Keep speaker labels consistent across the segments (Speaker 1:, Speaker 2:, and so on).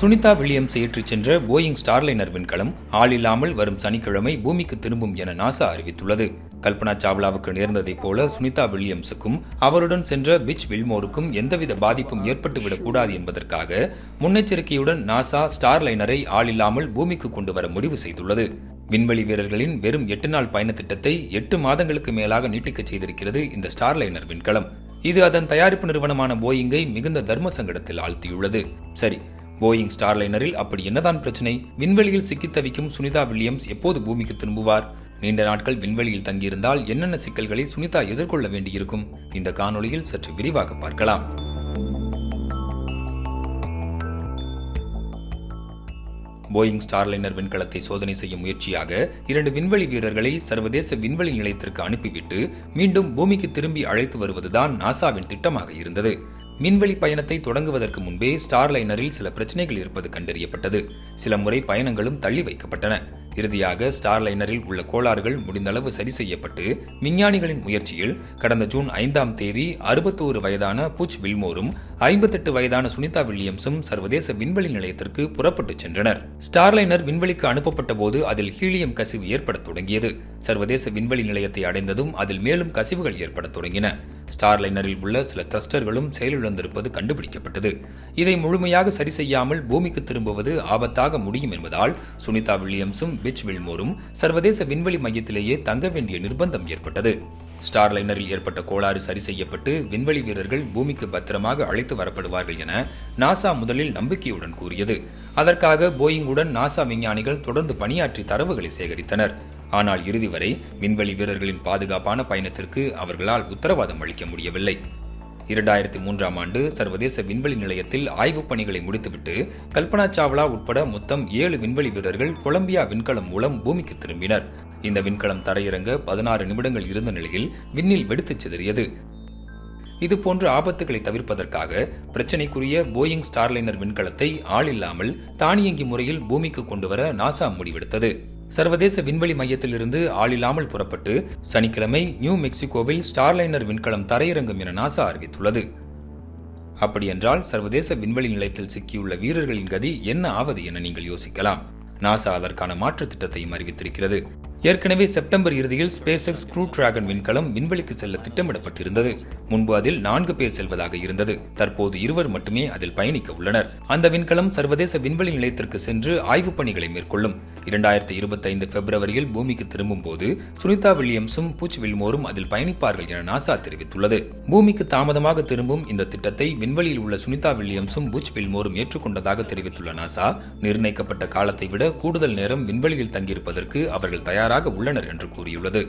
Speaker 1: Sunita Williams ஏற்றிச் சென்ற Boeing Starliner விண்கலம் ஆளில்லாமல் வரும் சனிக்கிழமை பூமிக்கு திரும்பும் என நாசா அறிவித்துள்ளது. கல்பனா சாவ்லாவுக்கு நேர்ந்ததைப் போல சுனிதா வில்லியம்ஸுக்கும் அவருடன் சென்ற பிச் வில்மோருக்கும் எந்தவித பாதிப்பும் ஏற்பட்டுவிடக்கூடாது என்பதற்காக முன்னெச்சரிக்கையுடன் நாசா ஸ்டார்லைனரை ஆளில்லாமல் பூமிக்கு கொண்டு வர முடிவு செய்துள்ளது. விண்வெளி வீரர்களின் வெறும் எட்டு நாள் பயண திட்டத்தை எட்டு மாதங்களுக்கு மேலாக நீட்டிக்கச் செய்திருக்கிறது இந்த ஸ்டார்லைனர் விண்கலம் இது அதன் தயாரிப்பு நிறுவனமான போயிங்கை மிகுந்த தர்ம சங்கடத்தில் ஆழ்த்தியுள்ளது. சரி போயிங் ஸ்டார்லைனரில் அப்படி என்னதான் பிரச்சனை? விண்வெளியில் சிக்கித் தவிக்கும் சுனிதா வில்லியம்ஸ் எப்போது பூமிக்கு திரும்புவார்? நீண்ட நாட்கள் விண்வெளியில் தங்கியிருந்தால் என்னென்ன சிக்கல்களை சுனிதா எதிர்கொள்ள வேண்டியிருக்கும்? இந்த காணொளியில் சற்று விரிவாக பார்க்கலாம். போயிங் ஸ்டார்லைனர் விண்கலத்தை சோதனை செய்யும் முயற்சியாக இரண்டு விண்வெளி வீரர்களை சர்வதேச விண்வெளி நிலையத்திற்கு அனுப்பிவிட்டு மீண்டும் பூமிக்கு திரும்பி அழைத்து வருவதுதான் நாசாவின் திட்டமாக இருந்தது. விண்வெளி பயணத்தை தொடங்குவதற்கு முன்பே ஸ்டார்லைனரில் சில பிரச்சனைகள் இருப்பது கண்டறியப்பட்டது. சில முறை பயணங்களும் தள்ளி வைக்கப்பட்டன. இறுதியாக ஸ்டார்லைனரில் உள்ள கோளாறுகள் முடிந்தளவு சரி செய்யப்பட்டு விஞ்ஞானிகளின் முயற்சியில் கடந்த ஜூன் ஐந்தாம் தேதி அறுபத்தோரு வயதான புச் வில்மோரும் ஐம்பத்தெட்டு வயதான சுனிதா வில்லியம்ஸும் சர்வதேச விண்வெளி நிலையத்திற்கு புறப்பட்டுச் சென்றனர். ஸ்டார்லைனர் விண்வெளிக்கு அனுப்பப்பட்ட போது அதில் ஹீலியம் கசிவு ஏற்படத் தொடங்கியது. சர்வதேச விண்வெளி நிலையத்தை அடைந்ததும் அதில் மேலும் கசிவுகள் ஏற்படத் தொடங்கின. ஸ்டார்லைனரில் உள்ள சில த்ரஸ்டர்களும் செயலிழந்திருப்பது கண்டுபிடிக்கப்பட்டது. இதை முழுமையாக சரி செய்யாமல் பூமிக்கு திரும்புவது ஆபத்தாக முடியும் என்பதால் சுனிதா வில்லியம்ஸும் பிச் வில்மோரும் சர்வதேச விண்வெளி மையத்திலேயே தங்க வேண்டிய நிர்பந்தம் ஏற்பட்டது. ஸ்டார்லைனரில் ஏற்பட்ட கோளாறு சரி செய்யப்பட்டு விண்வெளி வீரர்கள் பூமிக்கு பத்திரமாக அழைத்து வரப்படுவார்கள் என நாசா முதலில் நம்பிக்கையுடன் கூறியது. அதற்காக போயிங்குடன் நாசா விஞ்ஞானிகள் தொடர்ந்து பணியாற்றி தரவுகளை சேகரித்தனர். ஆனால் இறுதி வரை விண்வெளி வீரர்களின் பாதுகாப்பான பயணத்திற்கு அவர்களால் உத்தரவாதம் அளிக்க முடியவில்லை. இரண்டாயிரத்தி மூன்றாம் ஆண்டு சர்வதேச விண்வெளி நிலையத்தில் ஆய்வுப் பணிகளை முடித்துவிட்டு கல்பனா சாவ்லா உட்பட மொத்தம் ஏழு விண்வெளி வீரர்கள் கொலம்பியா விண்கலம் மூலம் பூமிக்கு திரும்பினர். இந்த விண்கலம் தரையிறங்க பதினாறு நிமிடங்கள் இருந்த நிலையில் விண்ணில் வெடித்துச் சிதறியது. இதுபோன்ற ஆபத்துகளை தவிர்ப்பதற்காக பிரச்சினைக்குரிய போயிங் ஸ்டார்லைனர் விண்கலத்தை ஆள் இல்லாமல் தானியங்கி முறையில் பூமிக்கு கொண்டுவர நாசா முடிவெடுத்தது. சர்வதேச விண்வெளி மையத்திலிருந்து ஆளில்லாமல் புறப்பட்டு சனிக்கிழமை நியூ மெக்சிகோவில் ஸ்டார்லைனர் விண்கலம் தரையிறங்கும் என நாசா அறிவித்துள்ளது. அப்படியென்றால் சர்வதேச விண்வெளி நிலையத்தில் சிக்கியுள்ள வீரர்களின் கதி என்ன ஆவது என நீங்கள் யோசிக்கலாம். நாசா அதற்கான மாற்று திட்டத்தையும் அறிவித்திருக்கிறது. ஏற்கனவே செப்டம்பர் இறுதியில் ஸ்பேஸ் எக்ஸ் க்ரூ டிராகன் விண்கலம் விண்வெளிக்கு செல்ல திட்டமிடப்பட்டிருந்தது. முன்பு அதில் நான்கு பேர் செல்வதாக இருந்தது. தற்போது இருவர் மட்டுமே அதில் பயணிக்க உள்ளனர். அந்த விண்கலம் சர்வதேச விண்வெளி நிலையத்திற்கு சென்று ஆய்வுப் பணிகளை மேற்கொள்ளும். இரண்டாயிரத்தி இருபத்தி ஐந்து பிப்ரவரியில் பூமிக்கு திரும்பும் போது சுனிதா வில்லியம்ஸும் பூச் வில்மோரும் அதில் பயணிப்பார்கள் என நாசா தெரிவித்துள்ளது. பூமிக்கு தாமதமாக திரும்பும் இந்த திட்டத்தை விண்வெளியில் உள்ள சுனிதா வில்லியம்ஸும் பூச் வில்மோரும் ஏற்றுக்கொண்டதாக தெரிவித்துள்ள நாசா நிர்ணயிக்கப்பட்ட காலத்தை விட கூடுதல் நேரம் விண்வெளியில் தங்கியிருப்பதற்கு அவர்கள் தயார் தயாராக உள்ளனர் என்று கூறியுள்ளது.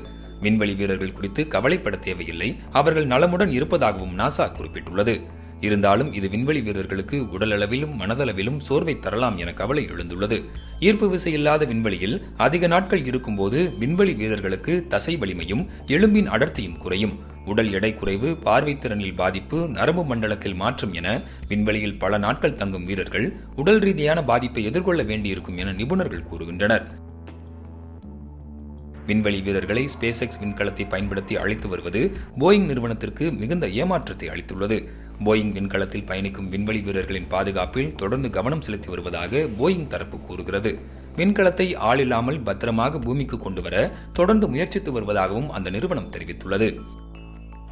Speaker 1: விண்வெளி வீரர்கள் குறித்து கவலைப்பட தேவையில்லை. அவர்கள் நலமுடன் இருப்பதாகவும் நாசா குறிப்பிட்டுள்ளது. இருந்தாலும் இது விண்வெளி வீரர்களுக்கு உடலளவிலும் மனதளவிலும் சோர்வை தரலாம் என கவலை எழுந்துள்ளது. ஈர்ப்பு விசை இல்லாத விண்வெளியில் அதிக நாட்கள் இருக்கும்போது விண்வெளி வீரர்களுக்கு தசை வலிமையும் எலும்பின் அடர்த்தியும் குறையும். உடல் எடை குறைவு பார்வைத்திறனில் பாதிப்பு நரம்பு மண்டலத்தில் மாற்றம் என விண்வெளியில் பல நாட்கள் தங்கும் வீரர்கள் உடல் ரீதியான பாதிப்பை எதிர்கொள்ள வேண்டியிருக்கும் என நிபுணர்கள் கூறுகின்றனர். விண்வெளி வீரர்களை ஸ்பேஸ் எக்ஸ் விண்கலத்தை பயன்படுத்தி அழைத்து வருவது போயிங் நிறுவனத்திற்கு மிகுந்த ஏமாற்றத்தை அளித்துள்ளது. போயிங் விண்கலத்தில் பயணிக்கும் விண்வெளி வீரர்களின் பாதுகாப்பில் தொடர்ந்து கவனம் செலுத்தி வருவதாக போயிங் தரப்பு கூறுகிறது. விண்கலத்தை ஆளில்லாமல் பத்திரமாக பூமிக்கு கொண்டு வர தொடர்ந்து முயற்சித்து வருவதாகவும் அந்த நிறுவனம் தெரிவித்துள்ளது.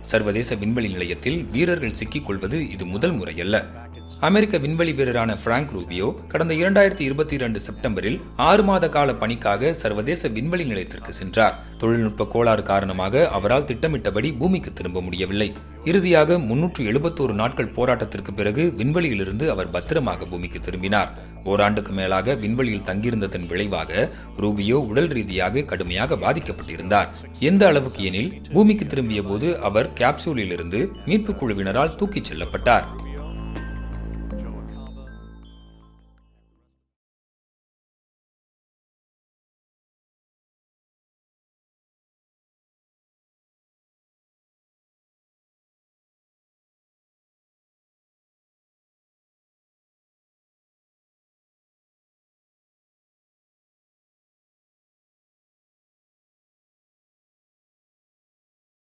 Speaker 1: சர்வதேச விண்வெளி நிலையத்தில் வீரர்கள் சிக்கிக் கொள்வது இது முதல் முறையல்ல. அமெரிக்க விண்வெளி வீரரான பிராங்க் ரூபியோ கடந்த இரண்டாயிரத்தி இருபத்தி இரண்டு செப்டம்பரில் ஆறு மாத கால பணிக்காக சர்வதேச விண்வெளி நிலையத்திற்கு சென்றார். தொழில்நுட்ப கோளாறு காரணமாக அவரால் திட்டமிட்டபடி பூமிக்கு திரும்ப முடியவில்லை. இறுதியாக முன்னூற்று எழுபத்தோரு நாட்கள் போராட்டத்திற்கு பிறகு விண்வெளியிலிருந்து அவர் பத்திரமாக பூமிக்கு திரும்பினார். ஓராண்டுக்கு மேலாக விண்வெளியில் தங்கியிருந்ததன் விளைவாக ரூபியோ உடல் ரீதியாக கடுமையாக பாதிக்கப்பட்டிருந்தார். எந்த அளவுக்கு எனில் பூமிக்கு திரும்பிய போது அவர் கேப்சூலில் இருந்து மீட்புக் குழுவினரால் தூக்கிச் செல்லப்பட்டார்.